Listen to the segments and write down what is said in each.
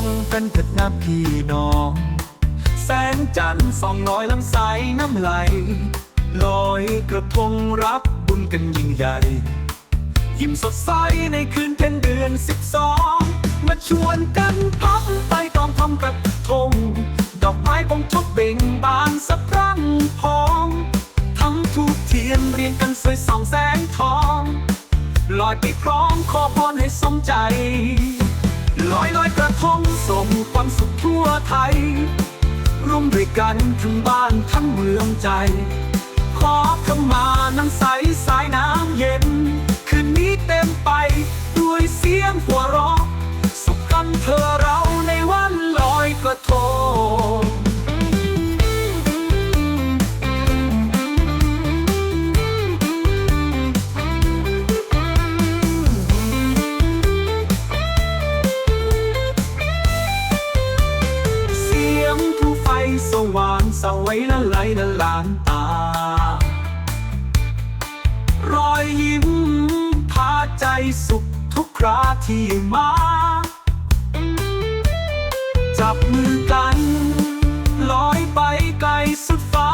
กระทงเป็นเถิดน้ำพี่น้อง แสงจันทร์ส่องน้อยลำใสน้ำไหลลอยกระทงรับบุญกันยิ่งใหญ่ ยิ้มสดใสในคืนเพ็ญเดือนสิบสองมาชวนกันพับไปตอมทำกระทง ดอกไม้ปงชกเบ่งบานสะพรั่งพองทั้งทูกเทียนเรียงกันสวยส่องแสงทอง ลอยไปพร้อมขอพรให้สมใจ ลอยลอยกระทงส่งความสุขทั่วไทย ร่วมด้วยกันทั้งบ้านทั้งเมืองใจ ขอขมาน้ำใสสายน้ำเย็น ว่างสวัยละไหลละลานตา รอยยิ้มพาใจสุขทุกคราที่มา จับมือกันลอยไปไกลสุดฟ้า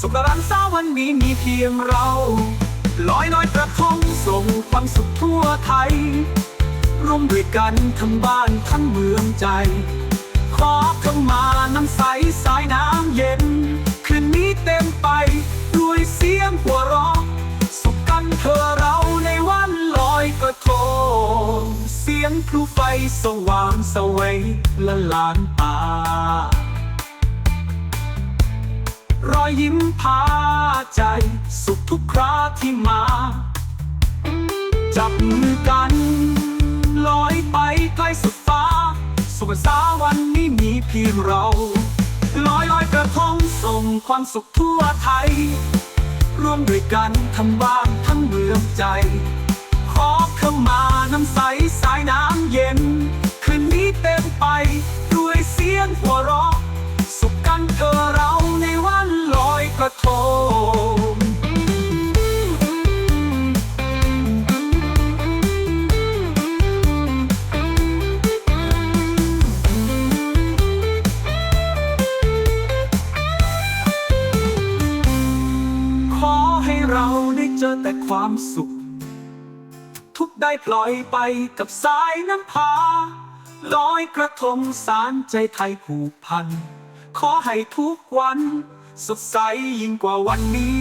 สุขรันสาวันนี้มีเพียงเราลอยลอยกระทงส่งความสุขทั่วไทยร่วมด้วยกันทั้งบ้านทั้งเมืองใจ ขอเข้ามาน้ำใสสายน้ำเย็น คืนนี้เต็มไปด้วยเสียงหัวเราะสุขกันเธอเราในวันลอยกระทงเสียงพลุไฟสว่างสวัยละลานตารอยยิ้มพาใจ สุขทุกคราที่มา จับมือกัน ลอยไปไกลสุดฟ้า สุขสาวันนี้มีเพียงเราลอยลอยกระทงส่งความสุขทั่วไทย ร่วมด้วยกันทำบ้านทั้งเมืองใจ ขอเข้ามาน้ำใส เราได้เจอแต่ความสุข ทุกได้ปล่อยไปกับสายน้ำพาลอยกระทงสารใจไทยผูกพัน ขอให้ทุกวัน สดใสยิ่งกว่าวันนี้